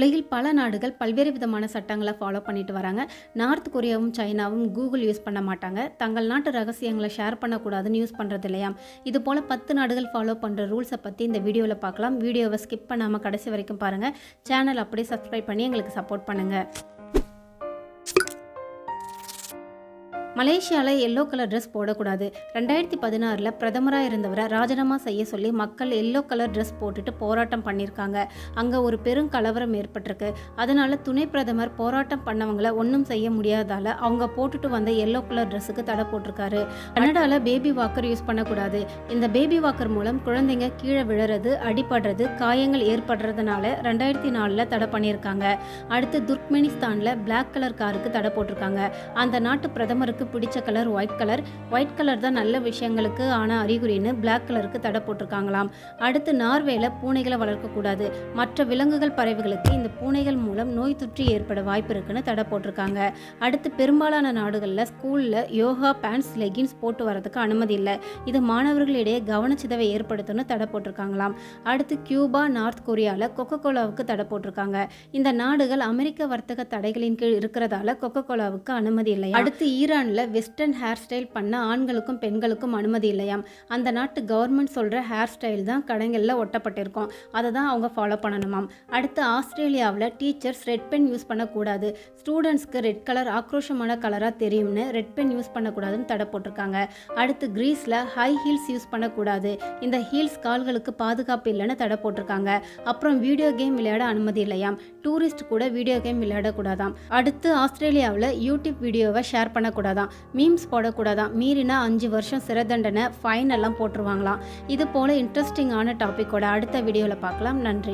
உலகில் பல நாடுகள் பல்வேறு விதமான சட்டங்களை ஃபாலோ பண்ணிட்டு வராங்க. நார்த் கொரியாவும் சைனாவும் கூகுள் யூஸ் பண்ண மாட்டாங்க. தங்கள் நாட்டு ரகசியங்களை ஷேர் பண்ணக்கூடாதுன்னு யூஸ் பண்ணுறது இல்லையா? இது போல் பத்து நாடுகள் ஃபாலோ பண்ணுற ரூல்ஸை பற்றி இந்த வீடியோவில் பார்க்கலாம். வீடியோவை ஸ்கிப் பண்ணாமல் கடைசி வரைக்கும் பாருங்கள் சேனல் அப்படியே சப்ஸ்கிரைப் பண்ணி எங்களுக்கு சப்போர்ட் பண்ணுங்கள் மலேசியாவில் எல்லோ கலர் ட்ரெஸ் போடக்கூடாது. ரெண்டாயிரத்தி பதினாறில் பிரதமராக இருந்தவரை ராஜினாமா செய்ய சொல்லி மக்கள் எல்லோ கலர் ட்ரெஸ் போட்டுட்டு போராட்டம் பண்ணியிருக்காங்க. அங்கே ஒரு பெரும் கலவரம் ஏற்பட்டிருக்கு. அதனால் துணை பிரதமர் போராட்டம் பண்ணவங்களை ஒன்றும் செய்ய முடியாதால அவங்க போட்டுட்டு வந்த எல்லோ கலர் ட்ரெஸ்ஸுக்கு தடை போட்டிருக்காரு. கனடாவில் பேபி வாக்கர் யூஸ் பண்ணக்கூடாது. இந்த பேபி வாக்கர் மூலம் குழந்தைங்க கீழே விழுறது அடிபடுறது காயங்கள் ஏற்படுறதுனால ரெண்டாயிரத்தி நாலில் தடை பண்ணியிருக்காங்க. அடுத்து துர்க்மெனிஸ்தானில் பிளாக் கலர் காருக்கு தடை போட்டிருக்காங்க. அந்த நாட்டு பிரதமருக்கு பிடிச்ச colour white colour white colour தான் நல்ல விஷயங்களுக்கு ஆன அறிகுறின்னு பிளாக் கலருக்கு தடை போட்டிருக்காங்களாம். அடுத்து நார்வேல பூனைகளை வளர்க்கக்கூடாது மற்ற விலங்குகள் பறவைகளுக்கு இந்த பூனைகள் மூலம் நோய் தொற்று ஏற்பட வாய்ப்பு இருக்குன்னு தடை போட்டிருக்காங்க. அடுத்து பெரும்பாலான நாடுகளில் ஸ்கூலில் யோகா பேண்ட்ஸ் லெகின்ஸ் போட்டு வரதுக்கு அனுமதி இல்லை. இது மாணவர்களிடையே கவனச்சிதவை ஏற்படுத்தும்னு தடை போட்டிருக்காங்களாம். அடுத்து கியூபா நார்த் கொரியாவில் கொக்கோ கோலாவுக்கு தடை போட்டிருக்காங்க. இந்த நாடுகள் அமெரிக்க வர்த்தக தடைகளின் கீழ் இருக்கிறதால கொக்கோ கோலாவுக்கு அனுமதி இல்லை அடுத்து ஈரானில் வெஸ்டர்ன் ஹேர் ஸ்டைல் பண்ண ஆண்களுக்கும் பெண்களுக்கும் அனுமதி இல்லையாம். அந்த நாட்டு கவர்மெண்ட் சொல்கிற ஹேர் ஸ்டைல் தான் கடைகளில் ஒட்டப்பட்டிருக்கும். அதை தான் அவங்க ஃபாலோ பண்ணணுமாம். அடுத்து ஆஸ்திரேலியாவில் டீச்சர்ஸ் ரெட் பென் யூஸ் பண்ணக்கூடாது. ஸ்டூடெண்ட்ஸ்க்கு ரெட் கலர் ஆக்ரோஷமான கலராக தெரியும்னு ரெட் பென் யூஸ் பண்ணக்கூடாதுன்னு தடை போட்டிருக்காங்க. அடுத்து க்ரீஸில் ஹை ஹீல்ஸ் யூஸ் பண்ணக்கூடாது. இந்த ஹீல்ஸ் கால்களுக்கு பாதுகாப்பு இல்லைன்னு தடை போட்டிருக்காங்க. அப்புறம் வீடியோ கேம் விளையாட அனுமதி இல்லையாம். டூரிஸ்ட் கூட வீடியோ கேம் விளையாடக்கூடாதாம். அடுத்து ஆஸ்திரேலியாவில் யூடியூப் வீடியோவை ஷேர் பண்ணக்கூடாதாம். மீம்ஸ் போடக்கூடாதான். மீறினா அஞ்சு வருஷம் சிறை தண்டனை ஃபைன் எல்லாம் போட்டுருவாங்களாம். இது போல இன்ட்ரெஸ்டிங்கான டாப்பிக்கோட அடுத்த வீடியோவில் பார்க்கலாம். நன்றி.